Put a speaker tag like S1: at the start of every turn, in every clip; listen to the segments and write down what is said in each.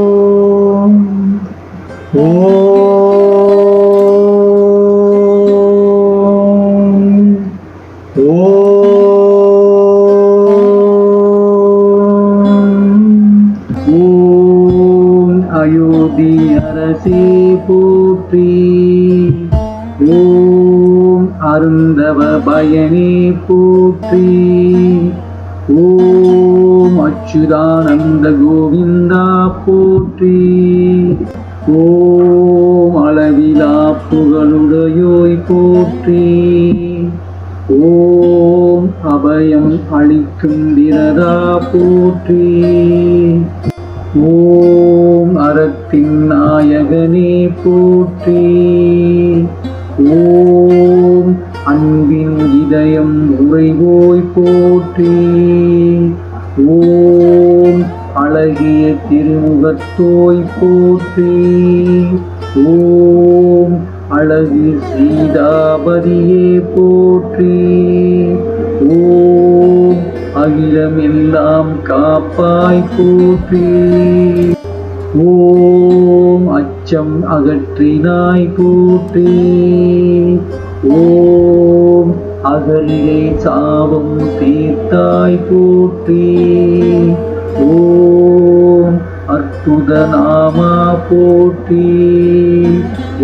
S1: ஓம் ஓம் ஓம் ஓம் அயோத்தி அரசி போற்றி ஓம் அருந்தவ பயனே போற்றி ஓம் அச்சுதானந்த கோவிந்தா போற்றி. ஓம் அளவிலா புகழுடையோய் போற்றி. ஓம் அபயம் அளிக்கும் விரதா போற்றி. ஓம் அறத்தின் நாயகனே போற்றி. ஓம் அன்பின் இதயம் உறைவோய் போற்றி. ஓ அழகிய திருமுகத்தோய் போற்றி. ஓம் அழகு சீதாபதியே போற்றி. ஓம் அகிலம் எல்லாம் காப்பாய் போற்றி. ஓம் அச்சம் அகற்றினாய் போற்றி. ஓம் அகலிலே சாபம் தீர்த்தாய் போற்றி. ஓம் அற்புத நாமா போற்றி.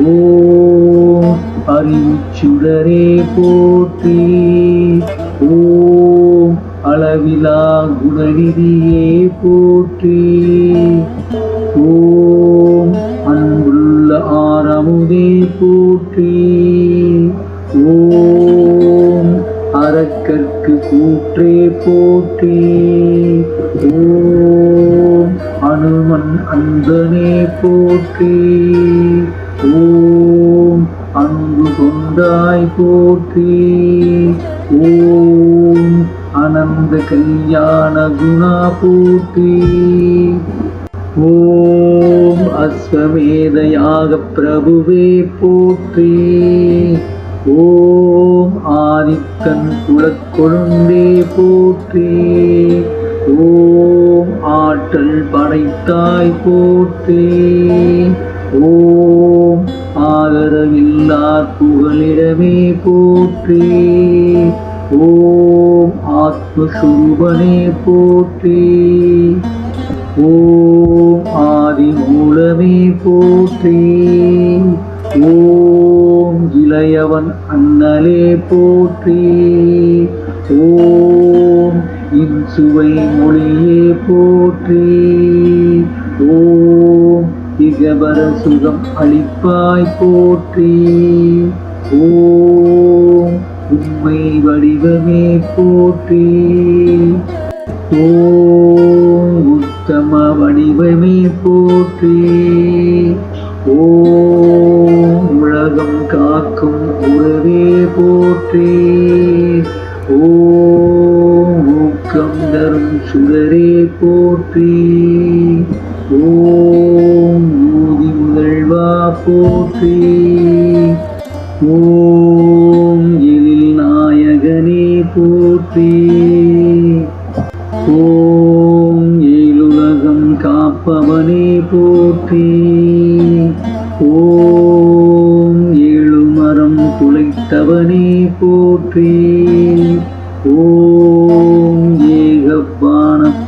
S1: ஓம் அறிவுச்சுடரே போற்றி. ஓம் அளவிலா குணநிதியே போற்றி. ஓம் அன்புள்ள ஆரமுதே போற்றி. ஓம் அறக்கற்கு கூற்றே போற்றி. ஓம் அனுமன் அன்பனே போற்றி. ஓம் அன்பு கொண்டாய் போற்றி. ஓம் அனந்த கல்யாண குணா போற்றி. ஓம் அஸ்வமேதயாக பிரபுவே போற்றி. ஓம் ஆதித்தன் குலக்கொழுந்தே போற்றி. ஓம் ஆற்றல் படைத்தாய் போற்றி. ஓம் ஆதரவில்லார் புகழிடமே போற்றே. ஓம் ஆத்மஸ்வரூபனே போற்றே. ஓம் ஆதி மூலமே போற்றி. ஓம் இளையவன் அண்ணலே போற்றே. ஓம் இன்சுவை மொழியே போற்றி. ஓம் இகபர சுகம் அளிப்பாய் போற்றி. ஓம் உண்மை வடிவமே போற்றி. ஓம் உத்தம வடிவமே போற்றி. ஓம் உலகம் காக்கும் உறவே போற்றி. போற்றி. ஓம் ஊதி முதல்வா போற்றி. ஓம்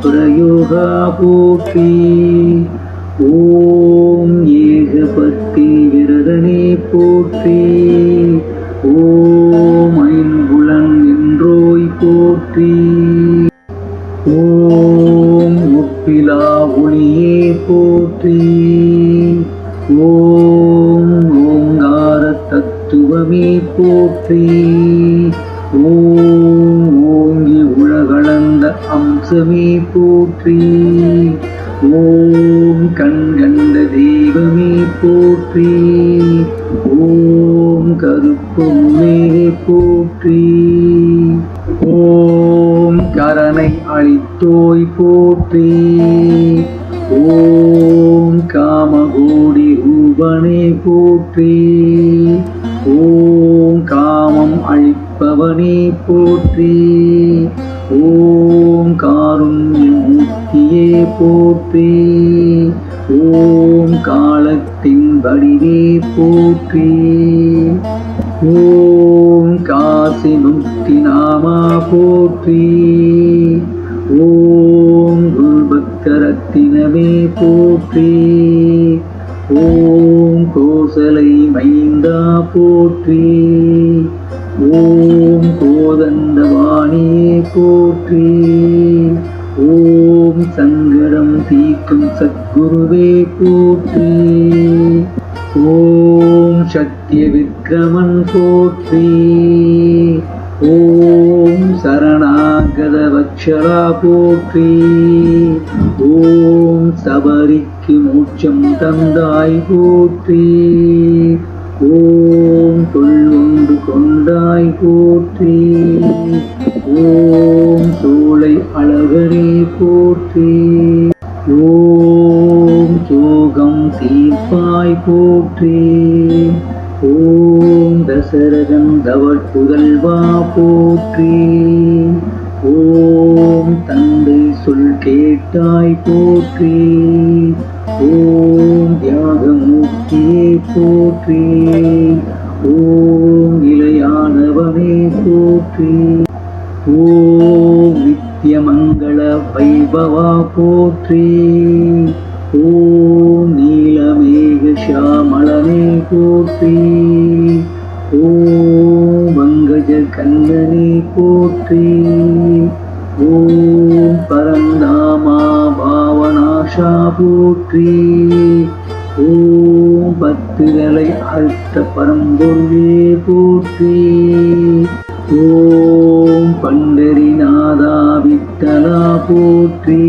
S1: பிரயோகாபூர்த்தி ஓம் ஏகபக்தி விரதனே போற்றி. ஓம் ஐம்புலன் என்றோய் போற்றி. ஓம் ஒப்பிலா ஒளியே போற்றி. ஓம் ஓங்கார தத்துவமே போற்றி. கருப்பொருளே போற்றி. ஓம் கரணை அழித்தோய் போற்றி. ஓம் காமகோடி ரூபனே போற்றி. ஓம் காமம் அழிப்பவனே போற்றி. ஓம் காருண்யமூர்த்தியே போற்றி. ஓம் காலத்தின் வடிவே போற்றி. ஓம் காசி முக்தி நாமா போற்றி. ஓம் குருபக்தரத்தினமே போற்றி. ஓம் கோசலை மைந்தா போற்றி. ஓம் கோதண்டவாணியே போற்றி. ஓம் சங்கடம் தீக்கும் சத்குருவே ஓம் சத்திய விக்ரமன் போற்றி. ஓம் சரணாகத வக்ஷரா போற்றி. ஓம் சபரிக்கு மூச்சம் தந்தாய் போற்றி. ஓம் தொல்வொன்று கொண்டாய் போற்றி. ஓம் சோலை அழகரே போற்றி. ஓம் தசரதன் போற்றி ஓம் தந்தை சொல் கேட்டாய் போற்றி. ஓம் தியாகமூர்த்தியே போற்றி. ஓம் இளையானவனே போற்றி. ஓம் நித்யமங்கள வைபவா போற்றி. ஓம் நீலமேக ஷியாமளனே போற்றி. ஓம் மங்கஜ கந்தனே போற்றி. ஓம் பரந்தாமா பாவனாஷா போற்றி. ஓம் பத்துகளை அழுத்த பரம்பொருளே போற்றி. ஓம் பண்டரிநாதா விட்டலா போற்றி.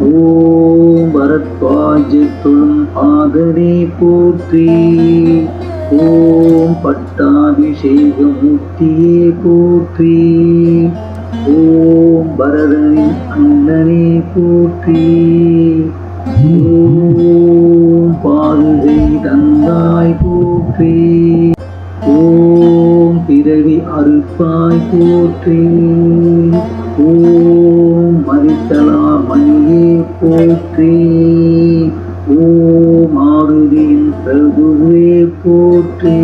S1: ஓம் பரத்வாஜ தொழும் பாதனே போற்றி. பட்டாபிஷேகமூர்த்தியே போற்றி ஓம் பரதனின் அண்ணனே போற்றி ஓம் பாதுகை தந்தாய் போற்றி ஓம் பிறவி அறுப்பாய் போற்றி ஓம் மறித்தலா மணியே போற்றி ஓம் ஆருதியின் பிரபுவே போற்றி.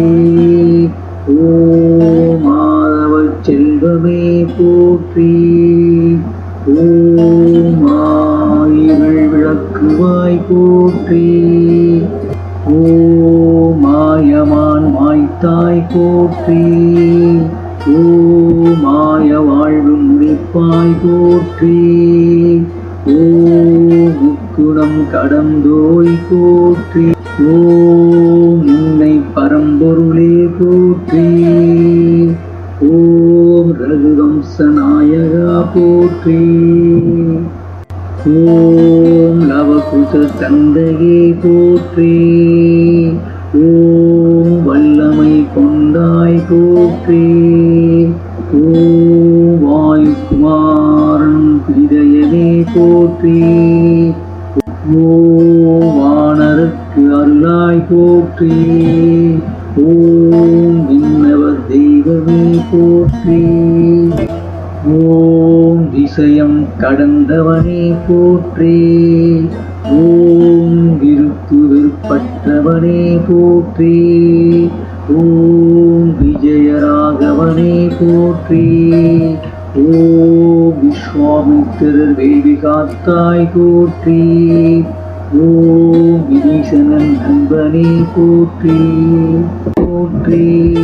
S1: ஓ மாய வாழ்வு முடிப்பாய் போற்றி. ஓ முக்குணம் கடந்தோய் போற்றி. ஓ முன்னை பரம்பொருளே போற்றி. ஓம் ரகுவம்ச நாயகா போற்றி. ஓம் லவகுச தந்தையே போற்றி. ஓம் வல்லமை கொண்டாய் போற்றி. வானருக்கு போற்றி. ஓம் விண்ணவர் தெய்வமே போற்றி. ஓம் விஷயம் கடந்தவனே போற்றி. ஓம் விருப்பு விருப்பற்றவனே போற்றி. ஓம் விஜயராகவனே போற்றி. ஓ விஸ்வாமித்திரர் வேவி காத்தாய் போற்றி. ஓம் வினீசனன் நண்பனே போற்றி போற்றி.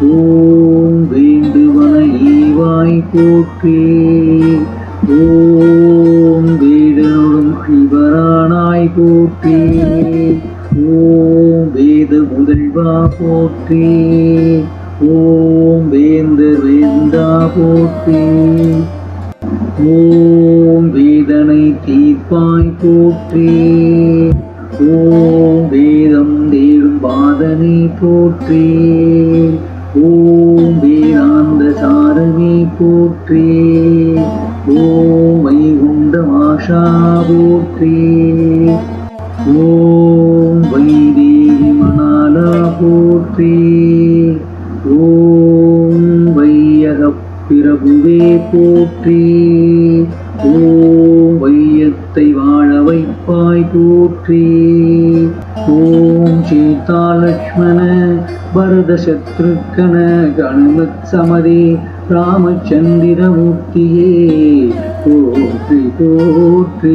S1: ஓம் வேண்டுவன ஈவாய் போற்றி. ஓம் வேடனுடன் ஐவரானாய் போற்றி. ஓம் வேத முதல்வா போற்றி. ஓம் வேதம் தேடும் பாதனை போற்றி ஓம் வேதாந்த சாரணி போற்றி ஓம் வைகுண்ட மாஷா போற்றி ஓம் வைதேவி மணாலா போற்றி ஓம் வையக பிரபுவே ஓம் பரத சத்ருக்கண கணமத் சமதி ராமச்சந்திரமூர்த்தியே போற்றி போற்றி.